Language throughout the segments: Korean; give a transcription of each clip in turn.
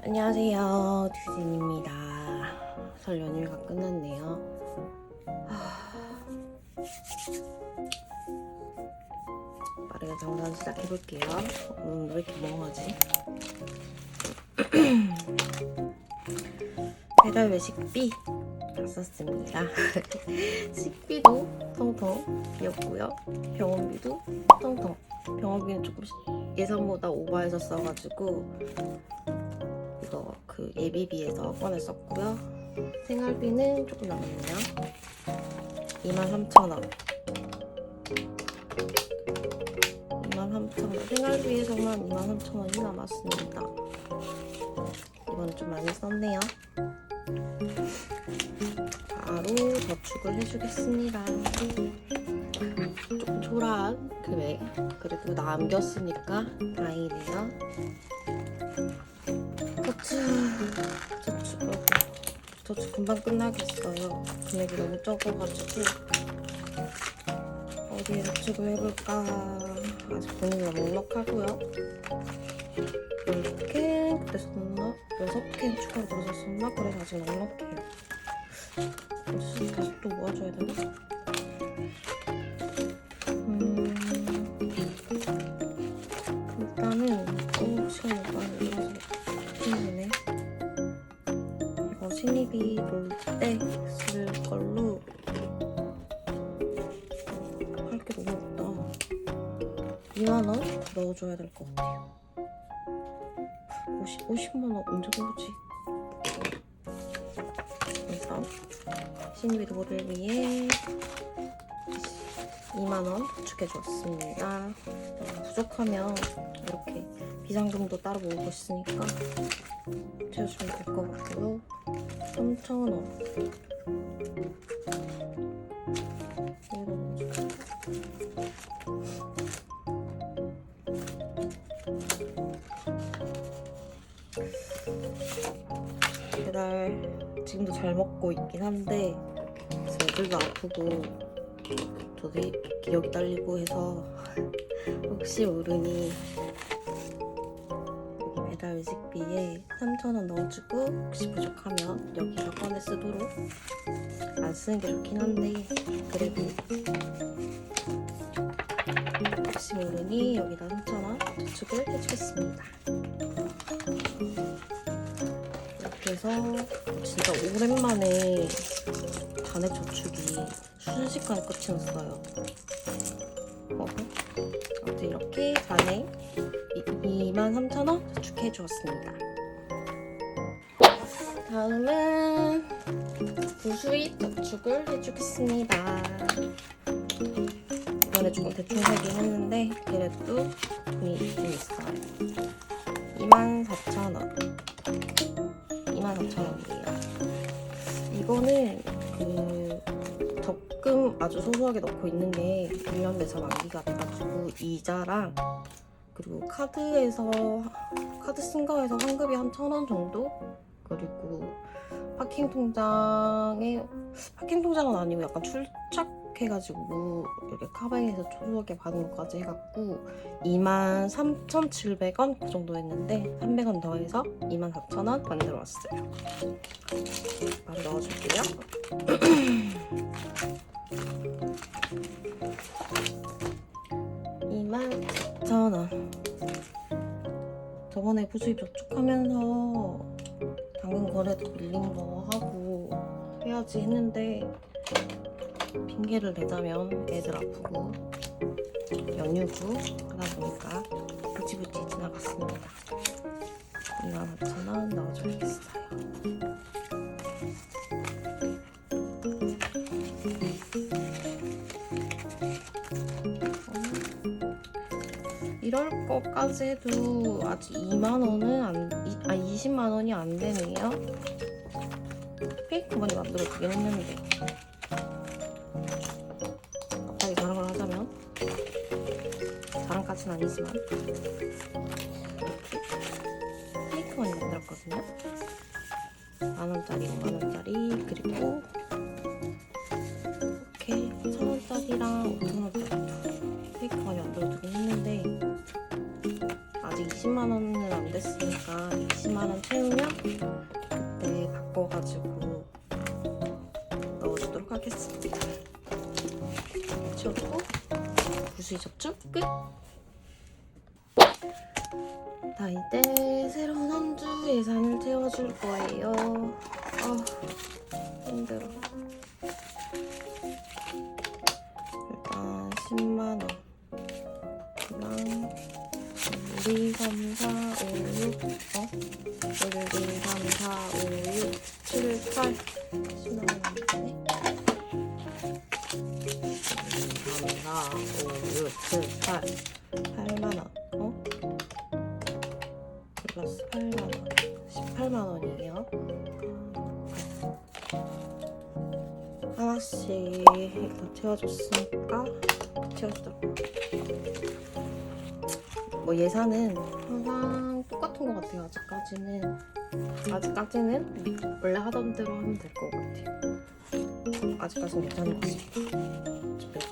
안녕하세요. 듀진입니다. 설 연휴가 끝났네요. 하... 빠르게 장단 시작해볼게요. 음, 왜 이렇게 멍하지? 배달 외식비 썼습니다. 식비도 통통이었고요. 병원비도 통통. 병원비는 조금 예상보다 오버해서 써가지고 예비비에서 꺼냈었고요. 생활비는 조금 남았네요. 23,000원. 23,000원. 생활비에서만 23,000원이 남았습니다. 이건 좀 많이 썼네요. 바로 저축을 해주겠습니다. 조금 초라한 금액. 그래도 남겼으니까 다행이네요. 저축, 저축, 어, 저축 금방 끝나겠어요. 금액이 너무 적어가지고 어디에 저축을 해볼까 아직 본인이 넉넉하고요. 10캔 그때 썼나? 6캔 추가로 넣었었나? 그래서 아직 넉넉해요. 다시 또 모아줘야 되나? 이거 신입이 볼때쓸 걸로 할 게 너무 없다. 2만 원 넣어줘야 될 것 같아요. 50, 50만 원 언제 넣지? 일단 신입이 도를 위해 2만 원 저축해줬습니다. 어, 부족하면 이렇게 비상금도 따로 모으고 있으니까 채워주면 될 것 같고요. 3,000원. 배달 지금도 잘 먹고 있긴 한데 그래서 애들도 아프고 저도 이- 기력이 딸리고 해서 혹시 모르니 배달 외식비에 3,000원 넣어주고 혹시 부족하면 여기서 꺼내 쓰도록 안 쓰는 게 좋긴 한데 그래도 혹시 모르니 여기다 3,000원 저축을 해주겠습니다. 이렇게 해서 진짜 오랜만에 단액 저축이 순식간에 끝이 났어요. 해 주었습니다. 다음은 부수입 저축을 해주겠습니다. 이번에 조금 대충 세긴 했는데 그래도 돈이 좀 있어요. 24,000원. 24,000원이에요. 이거는 그 적금 아주 소소하게 넣고 있는 게 1년 내서 만기가 돼가지고 이자랑 그리고 카드에서 카드 쓴 거에서 환급이 한 1,000원 정도? 그리고 파킹 통장에 파킹 통장은 아니고 약간 출착 해가지고 이렇게 카뱅에서 소소하게 받은 것까지 해갖고 23,700원 그 정도 했는데 300원 더해서 24,000원 만들어 왔어요. 바로 넣어줄게요. 저번에 부수입 저축하면서 당근 거래도 밀린 거 하고 해야지 했는데 핑계를 내자면 애들 아프고 연휴고 하다 보니까 부지부지 지나갔습니다. 24,000원 넣어줘야겠어요. 이럴 것까지 해도 아직 2만 원은 안, 이, 아 20만 원이 안 되네요. 페이크 머니 만들어 주긴 했는데 갑자기 자랑을 하자면 자랑까지는 아니지만 페이크 머니 만들었거든요. 만 원짜리, 5만 원짜리 그리고 이렇게 천 원짜리랑 구슬 접촉 끝. 자 이제 새로운 한 주 예산을 채워줄 거예요. 아 힘들어. 일단 10만 원. 랑 1, 2, 3, 4, 5, 6 어? 1, 2, 3, 4, 5, 6, 7, 8 4, 5, 6, 7, 8 8만 원 어? 플러스 8만 원 18만 원이에요 하나씩 일단 채워줬으니까 채워주도록 뭐 예산은 항상 똑같은 것 같아요. 아직까지는 아직까지는 원래 하던 대로 하면 될 것 같아요. 아직까지는 괜찮은 것 같습니다.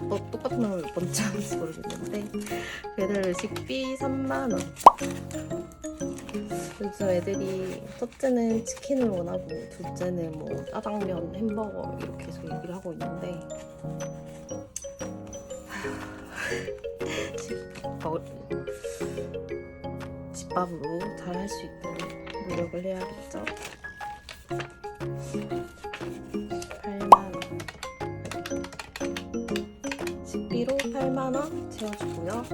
몇 번, 똑같은 걸몇 번째 하는지 모르겠는데 배달 식비 3만 원. 요즘 애들이 첫째는 치킨을 원하고 둘째는 뭐 짜장면, 햄버거 이렇게 계속 얘기를 하고 있는데 먹을 집밥으로 잘 할 수 있도록 노력을 해야겠죠. 식비로 8만 원 채워주고요.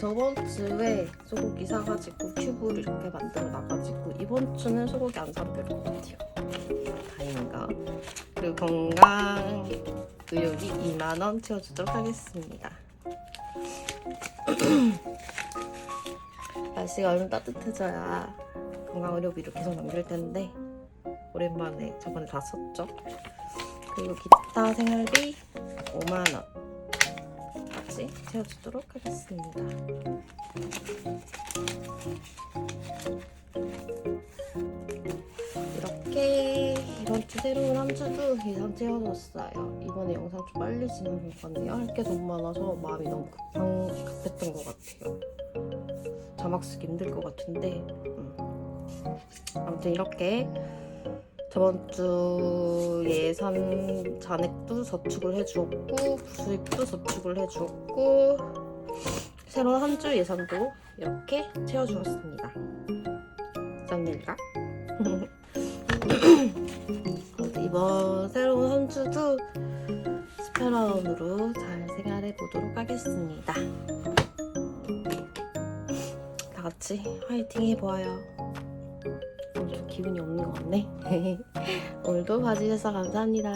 저번 주에 소고기 사가지고 큐브를 이렇게 만들어 놔가지고 이번 주는 소고기 안 사도 될것 같아요. 다행인가. 그리고 건강 의료비 2만 원 채워주도록 하겠습니다. 날씨가 얼른 따뜻해져야 건강 의료비를 계속 남길 텐데 오랜만에 저번에 다 썼죠. 그리고 기타 생활비 5만 원 같이 채워주도록 하겠습니다. 이렇게 이번 주 새로운 한 주도 예상 채워졌어요. 이번에 영상 좀 빨리 것 같네요. 할 게 너무 많아서 마음이 너무 급한, 급했던 것 같아요. 자막 쓰기 힘들 것 같은데 음. 아무튼 이렇게 저번 주 예산 잔액도 저축을 해주었고 수입도 저축을 해주었고 새로운 한 주 예산도 이렇게 채워주었습니다. 짠일까? 이번 새로운 한 주도 스페라운으로 잘 생활해 보도록 하겠습니다. 다 같이 화이팅 해보아요. 기분이 없는 것 같네. 오늘도 봐주셔서 감사합니다.